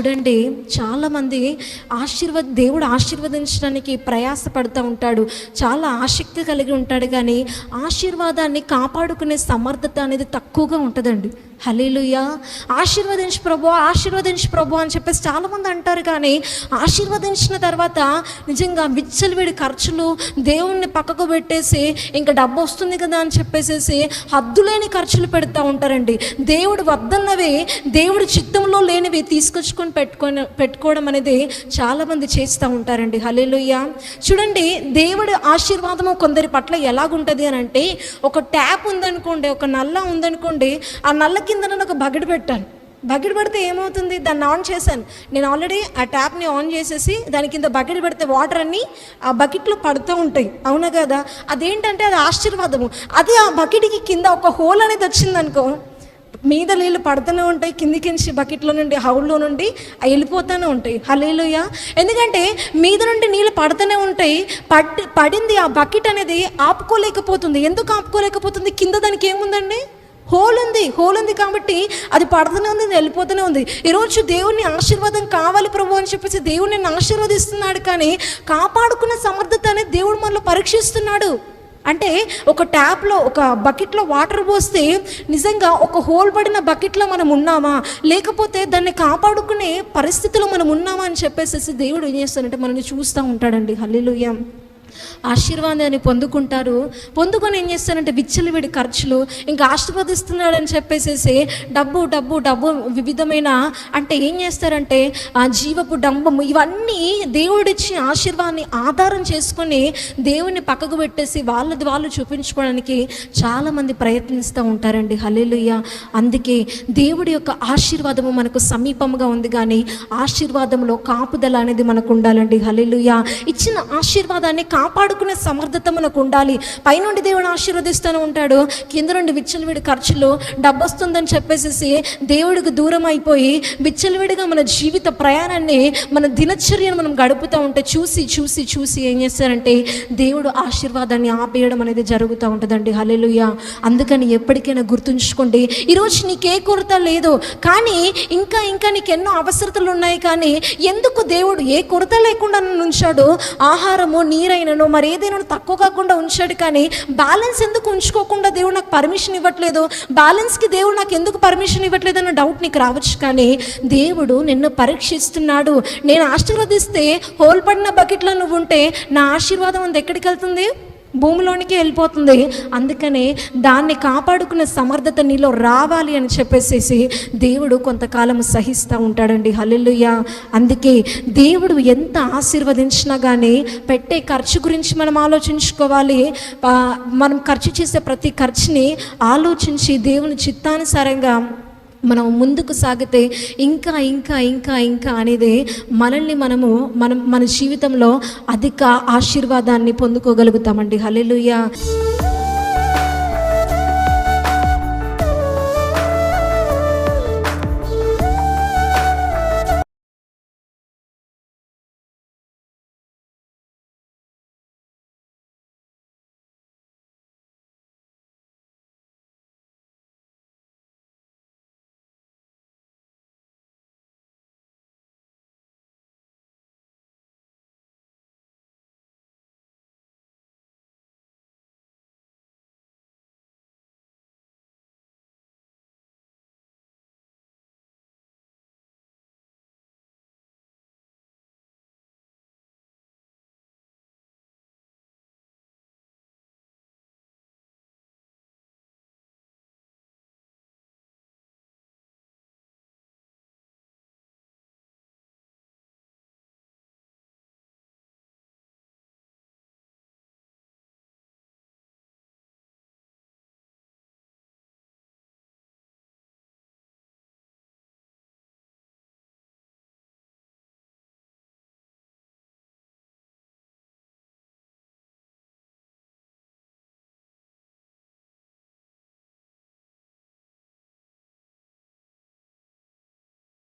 చూడండి చాలామంది ఆశీర్వద్ దేవుడు ఆశీర్వదించడానికి ప్రయాసపడుతూ ఉంటాడు. చాలా ఆసక్తి కలిగి ఉంటాడు కానీ ఆశీర్వాదాన్ని కాపాడుకునే సమర్థత అనేది తక్కువగా ఉంటుందండి. హలేలుయ్యా ఆశీర్వదించు ప్రభు ఆశీర్వదించు ప్రభు అని చెప్పేసి చాలామంది అంటారు కానీ ఆశీర్వదించిన తర్వాత నిజంగా విచ్చలవిడి ఖర్చులు దేవుణ్ణి పక్కకు పెట్టేసి ఇంకా డబ్బు వస్తుంది కదా అని చెప్పేసేసి హద్దులేని ఖర్చులు పెడతా ఉంటారండి. దేవుడు వద్దన్నవి దేవుడి చిత్తంలో లేనివి తీసుకొచ్చుకొని పెట్టుకొని పెట్టుకోవడం అనేది చాలామంది చేస్తూ ఉంటారండి. హలేలుయ్య చూడండి దేవుడి ఆశీర్వాదము కొందరి పట్ల ఎలాగుంటుంది అని అంటే ఒక ట్యాప్ ఉందనుకోండి ఒక నల్ల ఉందనుకోండి ఆ నల్ల కింద నేను ఒక బకెట్ పెట్టాను. బకెట్ పెడితే ఏమవుతుంది? దాన్ని ఆన్ చేశాను. నేను ఆల్రెడీ ఆ ట్యాప్ని ఆన్ చేసేసి దాని కింద బకెట్ పెడితే వాటర్ అన్నీ ఆ బకెట్లో పడుతూ ఉంటాయి. అవునా కదా? అదేంటంటే అది ఆశీర్వాదము. అదే ఆ బకెట్కి కింద ఒక హోల్ అనేది వచ్చిందనుకో మీద నీళ్ళు పడుతూనే ఉంటాయి. కిందికించి బకెట్లో నుండి హౌల్లో నుండి అవి వెళ్ళిపోతూనే ఉంటాయి. హలేలుయ ఎందుకంటే మీద నుండి నీళ్ళు పడుతూనే ఉంటాయి. పడి పడింది ఆ బకెట్ అనేది ఆపుకోలేకపోతుంది. ఎందుకు ఆపుకోలేకపోతుంది? కింద దానికి ఏముందండి? హోల్ ఉంది హోల్ ఉంది కాబట్టి అది పడుతూనే ఉంది వెళ్ళిపోతూనే ఉంది. ఈరోజు దేవుని ఆశీర్వాదం కావాలి ప్రభు అని చెప్పేసి దేవుడు నేను ఆశీర్వదిస్తున్నాడు కానీ కాపాడుకున్న సమర్థత అనేది దేవుడు మనలో పరీక్షిస్తున్నాడు. అంటే ఒక ట్యాప్లో ఒక బకెట్లో వాటర్ పోస్తే నిజంగా ఒక హోల్ పడిన బకెట్లో మనం ఉన్నామా? లేకపోతే దాన్ని కాపాడుకునే పరిస్థితిలో మనం ఉన్నామా అని చెప్పేసి దేవుడు ఏం చేస్తానంటే మనల్ని చూస్తూ ఉంటాడండి. హల్లిలుయ్యం ఆశీర్వాదాన్ని పొందుకుంటారు. పొందుకొని ఏం చేస్తారంటే విచ్చలవిడి ఖర్చులు ఇంకా ఆశీర్వదిస్తున్నాడని చెప్పేసేసి డబ్బు డబ్బు డబ్బు వివిధమైన అంటే ఏం చేస్తారంటే ఆ జీవపు డంబము ఇవన్నీ దేవుడిచ్చి ఆశీర్వాదాన్ని ఆధారం చేసుకొని దేవుని పక్కకు పెట్టేసి వాళ్ళది వాళ్ళు చూపించుకోవడానికి చాలామంది ప్రయత్నిస్తూ ఉంటారండి. హలేలుయ్య అందుకే దేవుడి యొక్క ఆశీర్వాదము మనకు సమీపంగా ఉంది కానీ ఆశీర్వాదంలో కాపుదల అనేది మనకు ఉండాలండి. హలేలుయ్య ఇచ్చిన ఆశీర్వాదాన్ని కాపాడుకునే సమర్థత మనకు ఉండాలి. పైనుండి దేవుడు ఆశీర్వదిస్తూనే ఉంటాడు. కింద నుండి విచ్చలవిడి ఖర్చులు డబ్బు వస్తుందని చెప్పేసేసి దేవుడికి దూరం అయిపోయి విచ్చలవిడిగా మన జీవిత ప్రయాణాన్ని మన దినచర్యను మనం గడుపుతూ ఉంటే చూసి చూసి చూసి ఏం చేస్తారంటే దేవుడు ఆశీర్వాదాన్ని ఆపేయడం అనేది జరుగుతూ ఉంటుందండి. హల్లెలూయా. అందుకని ఎప్పటికైనా గుర్తుంచుకోండి. ఈరోజు నీకే కొరత లేదు. కానీ ఇంకా ఇంకా నీకు ఎన్నో అవసరతలు ఉన్నాయి కానీ ఎందుకు దేవుడు ఏ కొరత లేకుండా నన్ను ఉంచాడు? ఆహారము నీరైనను మరి ఏదైనా తక్కువ కాకుండా ఉంచాడు కానీ బ్యాలెన్స్ ఎందుకు ఉంచుకోకుండా దేవుడు నాకు పర్మిషన్ ఇవ్వట్లేదు? బ్యాలెన్స్కి దేవుడు నాకు ఎందుకు పర్మిషన్ ఇవ్వట్లేదు అన్న డౌట్ నీకు రావచ్చు కానీ దేవుడు నిన్ను పరీక్షిస్తున్నాడు. నేను ఆశీర్వదిస్తే హోల్పడిన బకెట్లో నువ్వు ఉంటే నా ఆశీర్వాదం అంత ఎక్కడికి వెళ్తుంది? భూమిలోనికి వెళ్ళిపోతుంది. అందుకనే దాన్ని కాపాడుకునే సమర్థత నీలో రావాలి అని చెప్పేసేసి దేవుడు కొంతకాలం సహిస్తూ ఉంటాడండి. హల్లుయ్య అందుకే దేవుడు ఎంత ఆశీర్వదించినా కానీ పెట్టే ఖర్చు గురించి మనం ఆలోచించుకోవాలి. మనం ఖర్చు చేసే ప్రతి ఖర్చుని ఆలోచించి దేవుని చిత్తానుసారంగా మనం ముందుకు సాగితే ఇంకా ఇంకా ఇంకా ఇంకా అనేది మనల్ని మనము మనం మన జీవితంలో అధిక ఆశీర్వాదాన్ని పొందుకోగలుగుతామండి. హల్లెలూయా.